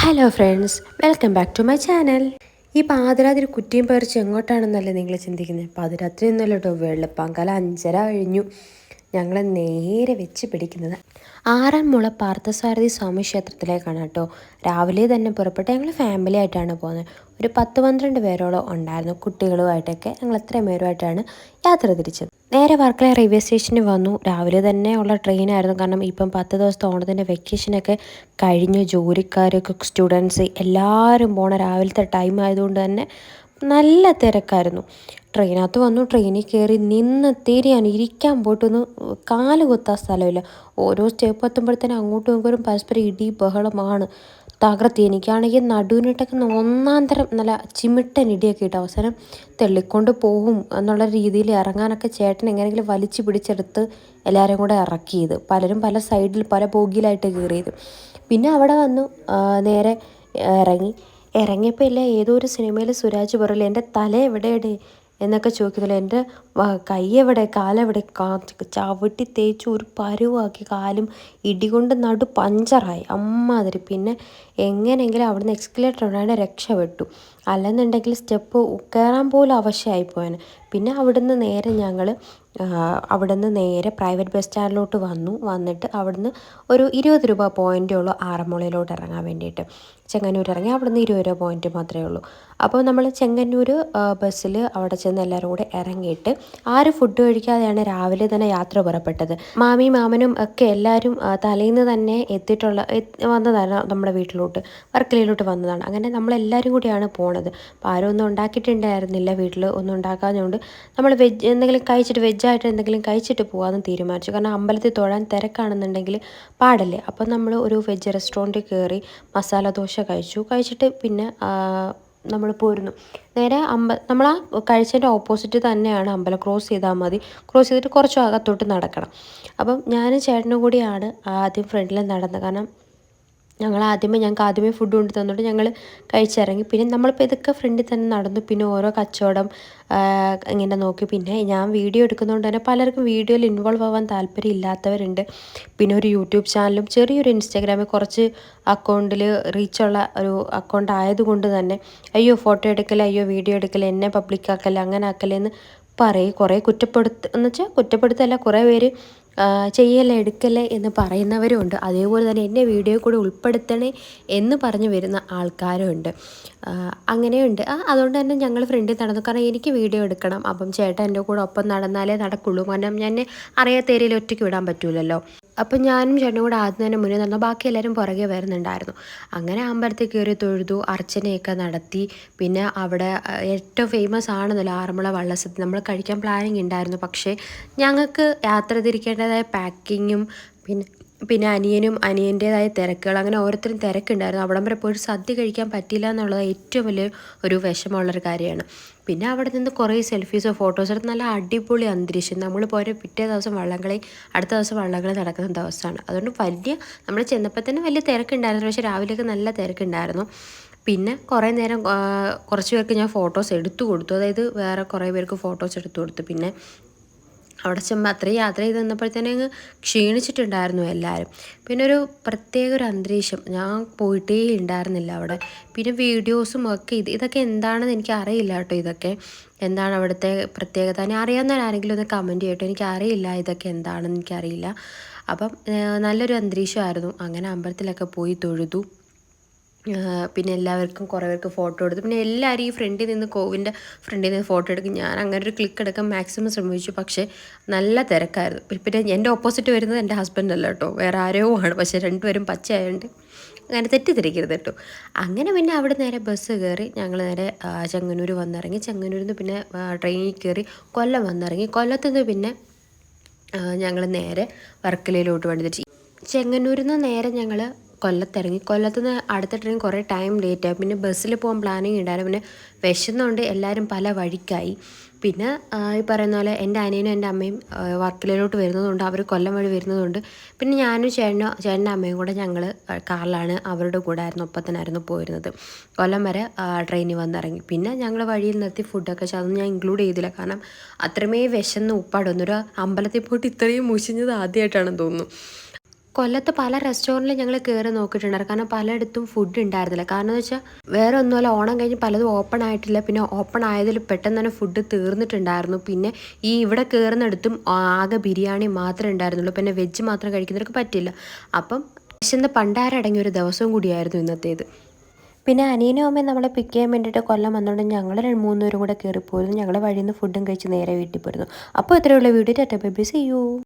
Hello friends welcome back to my channel ഈ പാതിരാത്രി കുറ്റിയും പറിച്ച് എങ്ങോട്ടാണെന്നല്ലേ നിങ്ങൾ ചിന്തിക്കുന്നത്? പാതിരാത്രി ഒന്നുമല്ല കേട്ടോ. വെളുപ്പാങ്കാലം അഞ്ചര കഴിഞ്ഞു. ഞങ്ങൾ നേരെ വെച്ച് പിടിക്കുന്നത്. ആറന്മുള പാർത്ഥസാരഥി സ്വാമി ക്ഷേത്രത്തിലേക്കാണ് കേട്ടോ. രാവിലെ തന്നെ പുറപ്പെട്ട് ഞങ്ങൾ ഫാമിലി ആയിട്ടാണ് പോകുന്നത്. ഒരു പത്ത് പന്ത്രണ്ട് പേരോളം ഉണ്ടായിരുന്നു. കുട്ടികളുമായിട്ടൊക്കെ ഞങ്ങൾ അത്രയും പേരുമായിട്ടാണ് യാത്ര തിരിച്ചത്. നേരെ വർക്കല റെയിൽവേ സ്റ്റേഷനിൽ വന്നു. രാവിലെ തന്നെ ഉള്ള ട്രെയിനായിരുന്നു കാരണം ഇപ്പം പത്ത് ദിവസത്തെ ഓണത്തിന്റെ വെക്കേഷനൊക്കെ കഴിഞ്ഞു. ജോലിക്കാരൊക്കെ സ്റ്റുഡൻസ് എല്ലാവരും പോണ രാവിലത്തെ ടൈം ആയതുകൊണ്ട് തന്നെ നല്ല തിരക്കായിരുന്നു. ട്രെയിനകത്ത് വന്നു ട്രെയിനിൽ കയറി നിന്ന് തിരിയാൻ ഇരിക്കാൻ പോയിട്ടൊന്ന് കാൽ കുത്താൻ സ്ഥലമില്ല. ഓരോ സ്റ്റെപ്പ് എത്തുമ്പോഴത്തേനും അങ്ങോട്ടും ഇങ്ങോട്ടും പരസ്പരം ഇടി ബഹളമാണ്. തകർത്തി. എനിക്കാണെങ്കിൽ നടുവിനിട്ടൊക്കെ ഒന്നാം തരം നല്ല ചിമിട്ടൻ ഇടിയൊക്കെ ഇട്ട്. അവസാനം തെള്ളിക്കൊണ്ട് പോകും എന്നുള്ള രീതിയിൽ ഇറങ്ങാനൊക്കെ ചേട്ടൻ എങ്ങനെയെങ്കിലും വലിച്ചു പിടിച്ചെടുത്ത് എല്ലാവരും കൂടെ ഇറക്കിയത് പലരും പല സൈഡിൽ പല ബോഗിയിലായിട്ട് കയറിയത് പിന്നെ അവിടെ വന്നു നേരെ ഇറങ്ങി. ഇറങ്ങിയപ്പോൾ ഇല്ല ഏതോ ഒരു സിനിമയിൽ സുരാജ് പറയില്ല എന്റെ തല എവിടെയുടെ? എന്നൊക്കെ ചോദിക്കുന്നില്ല. എന്റെ കൈ എവിടെ കാലെവിടെ ചവിട്ടി തേച്ച് ഒരു പരുവാക്കി കാലും ഇടികൊണ്ട് നടു പഞ്ചറായി. അമ്മാതിരി. പിന്നെ എങ്ങനെയെങ്കിലും അവിടുന്ന് എക്സ്കലേറ്റർ ഉണ്ടായിട്ട് രക്ഷപ്പെട്ടു. അല്ലെന്നുണ്ടെങ്കിൽ സ്റ്റെപ്പ് കയറാൻ പോലും അവശയായിപ്പോയാണ് പിന്നെ അവിടുന്ന് നേരെ ഞങ്ങൾ അവിടുന്ന് നേരെ പ്രൈവറ്റ് ബസ് സ്റ്റാൻഡിലോട്ട് വന്നു. വന്നിട്ട് അവിടുന്ന് ഒരു ഇരുപത് രൂപ പോയിന്റേ ഉള്ളൂ ആറന്മുളയിലോട്ട് ഇറങ്ങാൻ വേണ്ടിയിട്ട്. ചെങ്ങന്നൂർ ഇറങ്ങി അവിടുന്ന് ഇരുപത് രൂപ പോയിന്റ് മാത്രമേ ഉള്ളൂ. അപ്പോൾ നമ്മൾ ചെങ്ങന്നൂർ ബസ്സിൽ അവിടെ ചെന്ന് എല്ലാവരും കൂടെ ഇറങ്ങിയിട്ട് ആരും ഫുഡ് കഴിക്കാതെയാണ് രാവിലെ തന്നെ യാത്ര പുറപ്പെട്ടത്. മാമി മാമനും ഒക്കെ എല്ലാവരും തലേന്ന് തന്നെ എത്തിയിട്ടുള്ള വന്നതാണ് നമ്മുടെ വീട്ടിലോട്ട് വർക്കലയിലോട്ട് വന്നതാണ്. അങ്ങനെ നമ്മളെല്ലാവരും കൂടിയാണ് പോണത്. അപ്പോൾ ആരും ഒന്നും ഉണ്ടാക്കിയിട്ടുണ്ടായിരുന്നില്ല. വീട്ടിൽ ഒന്നും ഉണ്ടാക്കാഞ്ഞുകൊണ്ട് നമ്മൾ വെജ് എന്തെങ്കിലും കഴിച്ചിട്ട് വെജായിട്ട് എന്തെങ്കിലും കഴിച്ചിട്ട് പോകാമെന്ന് തീരുമാനിച്ചു. കാരണം അമ്പലത്തിൽ തൊഴാൻ തിരക്കാണെന്നുണ്ടെങ്കിൽ പാടല്ലേ? അപ്പം നമ്മൾ ഒരു വെജ് റെസ്റ്റോറന്റിൽ കയറി മസാല ദോശ കഴിച്ചു. കഴിച്ചിട്ട് പിന്നെ നമ്മൾ പോരുന്നു. നേരെ അമ്പ നമ്മൾ ആ കഴിച്ചതിന്റെ ഓപ്പോസിറ്റ് തന്നെയാണ് അമ്പലം. ക്രോസ് ചെയ്താൽ മതി. ക്രോസ് ചെയ്തിട്ട് കുറച്ച് അകത്തോട്ട് നടക്കണം. അപ്പം ഞാനും ചേട്ടനും കൂടിയാണ് ആദ്യം ഫ്രണ്ടിൽ നടന്നത്. കാരണം ഞങ്ങൾ ആദ്യമേ ഞങ്ങൾക്ക് ആദ്യമേ ഫുഡ് കൊണ്ട് തന്നിട്ട് ഞങ്ങൾ കഴിച്ചിറങ്ങി. പിന്നെ നമ്മളിപ്പോൾ ഇതൊക്കെ ഫ്രണ്ടിൽ തന്നെ നടന്നു. പിന്നെ ഓരോ കച്ചവടം ഇങ്ങനെ നോക്കി. പിന്നെ ഞാൻ വീഡിയോ എടുക്കുന്നതുകൊണ്ട് തന്നെ പലർക്കും വീഡിയോയിൽ ഇൻവോൾവ് ആവാൻ താല്പര്യം ഇല്ലാത്തവരുണ്ട്. പിന്നെ ഒരു യൂട്യൂബ് ചാനലും ചെറിയൊരു ഇൻസ്റ്റാഗ്രാമിൽ കുറച്ച് അക്കൗണ്ടിൽ റീച്ചുള്ള ഒരു അക്കൗണ്ട് ആയതുകൊണ്ട് തന്നെ അയ്യോ ഫോട്ടോ എടുക്കൽ അയ്യോ വീഡിയോ എടുക്കൽ എന്നെ പബ്ലിക് അങ്ങനെ ആക്കലെന്ന് പറയും. കുറേ കുറ്റപ്പെടുത്ത എന്ന് വെച്ചാൽ കുറ്റപ്പെടുത്തല്ല കുറേ പേര് ചെയ്യല്ലേ എടുക്കല്ലേ എന്ന് പറയുന്നവരുമുണ്ട് അതേപോലെ തന്നെ എന്നെ വീഡിയോ കൂടെ ഉൾപ്പെടുത്തണേ എന്ന് പറഞ്ഞു വരുന്ന ആൾക്കാരുമുണ്ട് അങ്ങനെയുണ്ട്. അതുകൊണ്ട് തന്നെ ഞങ്ങൾ ഫ്രണ്ടിൽ നടന്നു. കാരണം എനിക്ക് വീഡിയോ എടുക്കണം. അപ്പം ചേട്ടൻ എന്റെ കൂടെ ഒപ്പം നടന്നാലേ നടക്കുള്ളൂ. കാരണം ഞാൻ അറിയാത്ത ഏരിയയിൽ ഒറ്റയ്ക്ക് വിടാൻ പറ്റൂലല്ലോ. അപ്പം ഞാനും ചേട്ടനും കൂടെ ആദ്യം തന്നെ മുന്നേ നടന്നു ബാക്കി എല്ലാവരും പുറകെ വരുന്നുണ്ടായിരുന്നു. അങ്ങനെ അമ്പലത്തിൽ കയറി തൊഴുതു അർച്ചനയൊക്കെ നടത്തി. പിന്നെ അവിടെ ഏറ്റവും ഫേമസ് ആണെന്നല്ലോ ആറന്മുള വള്ളസദ്യ. നമ്മൾ കഴിക്കാൻ പ്ലാനിങ് ഉണ്ടായിരുന്നു പക്ഷേ ഞങ്ങൾക്ക് യാത്ര തിരിക്കേണ്ടതായ പാക്കിങ്ങും പിന്നെ പിന്നെ അനിയനും അനിയന്റേതായ തിരക്കുകൾ അങ്ങനെ ഓരോരുത്തരും തിരക്കുണ്ടായിരുന്നു. അവിടം വരെ പോയിട്ട് സദ്യ കഴിക്കാൻ പറ്റില്ല എന്നുള്ളത് ഏറ്റവും വലിയ ഒരു വിഷമമുള്ളൊരു കാര്യമാണ്. പിന്നെ അവിടെ നിന്ന് കുറേ സെൽഫീസോ ഫോട്ടോസോ എടുത്ത് നല്ല അടിപൊളി അന്തരീക്ഷം. നമ്മൾ പോയ പിറ്റേ ദിവസം വള്ളംകളി അടുത്ത ദിവസം വള്ളംകളി നടക്കുന്ന ദിവസമാണ്. അതുകൊണ്ട് വലിയ നമ്മൾ ചെന്നപ്പോൾ തന്നെ വലിയ തിരക്കുണ്ടായിരുന്നു. പക്ഷേ രാവിലെയൊക്കെ നല്ല തിരക്കുണ്ടായിരുന്നു. പിന്നെ കുറേ നേരം കുറച്ച് പേർക്ക് ഞാൻ ഫോട്ടോസ് എടുത്തു കൊടുത്തു. അതായത് വേറെ കുറേ പേർക്ക് ഫോട്ടോസ് എടുത്തു കൊടുത്തു. പിന്നെ അവിടെ ചെമ്പോൾ അത്രയും യാത്ര ചെയ്ത് വന്നപ്പോഴത്തേനെ അങ്ങ് ക്ഷീണിച്ചിട്ടുണ്ടായിരുന്നു എല്ലാവരും. പിന്നെ ഒരു പ്രത്യേക ഒരു അന്തരീക്ഷം. ഞാൻ പോയിട്ടേ ഉണ്ടായിരുന്നില്ല അവിടെ. പിന്നെ വീഡിയോസും ഒക്കെ ഇത് ഇതൊക്കെ എന്താണെന്ന് എനിക്ക് അറിയില്ല കേട്ടോ ഇതൊക്കെ. എന്താണ് അവിടുത്തെ പ്രത്യേകത? ഞാൻ അറിയാവുന്ന ആരെങ്കിലും ഒന്ന് കമന്റ് ചെയ്യട്ടോ. എനിക്ക് അറിയില്ല ഇതൊക്കെ എന്താണെന്ന് എനിക്കറിയില്ല. അപ്പം നല്ലൊരു അന്തരീക്ഷമായിരുന്നു. അങ്ങനെ അമ്പലത്തിലൊക്കെ പോയി തൊഴുതു. പിന്നെ എല്ലാവർക്കും കുറേ പേർക്ക് ഫോട്ടോ എടുത്തു. പിന്നെ എല്ലാവരും ഈ ഫ്രണ്ടിൽ നിന്ന് കോവിന്റെ ഫ്രണ്ടിൽ നിന്ന് ഫോട്ടോ എടുക്കും. ഞാൻ അങ്ങനെ ഒരു ക്ലിക്ക് എടുക്കാൻ മാക്സിമം ശ്രമിച്ചു. പക്ഷേ നല്ല തിരക്കായിരുന്നു. പിന്നെ എന്റെ ഓപ്പോസിറ്റ് വരുന്നത് എന്റെ ഹസ്ബൻഡ് അല്ല കേട്ടോ. വേറെ ആരോ ആണ്. പക്ഷേ രണ്ടുപേരും പച്ചയായതുകൊണ്ട് അങ്ങനെ തെറ്റിദ്ധരിക്കരുത് കേട്ടോ. അങ്ങനെ പിന്നെ അവിടെ നേരെ ബസ് കയറി ഞങ്ങൾ നേരെ ചെങ്ങന്നൂർ വന്നിറങ്ങി. ചെങ്ങന്നൂരിൽ നിന്ന് പിന്നെ ട്രെയിനിൽ കയറി കൊല്ലം വന്നിറങ്ങി. കൊല്ലത്തുനിന്ന് പിന്നെ ഞങ്ങൾ നേരെ വർക്കലയിലോട്ട് വേണ്ടി ചെങ്ങന്നൂരിൽ നിന്ന് നേരെ ഞങ്ങൾ കൊല്ലത്തിറങ്ങി. കൊല്ലത്ത് നിന്ന് അടുത്ത ട്രെയിൻ കുറേ ടൈം ലേറ്റ് ആയി. പിന്നെ ബസ്സിൽ പോകാൻ പ്ലാനിങ് ഉണ്ടായിരുന്നു പിന്നെ വിശന്നുകൊണ്ട് എല്ലാവരും പല വഴിക്കായി. പിന്നെ ഈ പറയുന്ന പോലെ എന്റെ അനിയനും എന്റെ അമ്മയും വർക്കിലോട്ട് വരുന്നതുകൊണ്ട് അവർ കൊല്ലം വഴി വരുന്നതുകൊണ്ട് പിന്നെ ഞാനും ചേട്ടനോ ചേട്ടന്റെ അമ്മയും കൂടെ ഞങ്ങൾ കാറിലാണ് അവരുടെ കൂടെ ആയിരുന്നു ഒപ്പത്തിനായിരുന്നു പോയിരുന്നത്. കൊല്ലം വരെ ട്രെയിനിൽ വന്നിറങ്ങി. പിന്നെ ഞങ്ങൾ വഴിയിൽ നിർത്തി ഫുഡൊക്കെ അതൊന്നും ഞാൻ ഇൻക്ലൂഡ് ചെയ്തില്ല. കാരണം അത്രമേ വിശന്ന് ഉപ്പാടൊന്നൊരു അമ്പലത്തിൽ പോയിട്ട് ഇത്രയും മുഷിഞ്ഞത് ആദ്യമായിട്ടാണെന്ന് തോന്നുന്നു. കൊല്ലത്ത് പല റെസ്റ്റോറന്റിലും ഞങ്ങൾ കയറി നോക്കിയിട്ടുണ്ടായിരുന്നു കാരണം പലയിടത്തും ഫുഡ് ഉണ്ടായിരുന്നില്ല. കാരണം എന്ന് വെച്ചാൽ വേറെ ഒന്നുമല്ല ഓണം കഴിഞ്ഞ് പലതും ഓപ്പൺ ആയിട്ടില്ല. പിന്നെ ഓപ്പൺ ആയതിൽ പെട്ടെന്ന് തന്നെ ഫുഡ് തീർന്നിട്ടുണ്ടായിരുന്നു. പിന്നെ ഈ ഇവിടെ കയറുന്നിടത്തും ആകെ ബിരിയാണി മാത്രമേ ഉണ്ടായിരുന്നുള്ളൂ. പിന്നെ വെജ് മാത്രം കഴിക്കുന്നവർക്ക് പറ്റില്ല അപ്പം വിശന്ന് പണ്ടാരടങ്ങിയ ഒരു ദിവസവും കൂടിയായിരുന്നു ഇന്നത്തേത്. പിന്നെ അനിയനും അമ്മയും നമ്മളെ പിക്ക് ചെയ്യാൻ വേണ്ടിയിട്ട് കൊല്ലം വന്നുകൊണ്ട് ഞങ്ങൾ രണ്ട് മൂന്ന് പേരും കൂടെ കയറിപ്പോയിരുന്നു ഞങ്ങൾ വഴിയിൽ നിന്ന് ഫുഡും കഴിച്ച് നേരെ വീട്ടിൽ പോയിരുന്നു അപ്പോൾ ഇത്രയുള്ള വീഡിയോ ടാറ്റ ബൈ ബൈ യു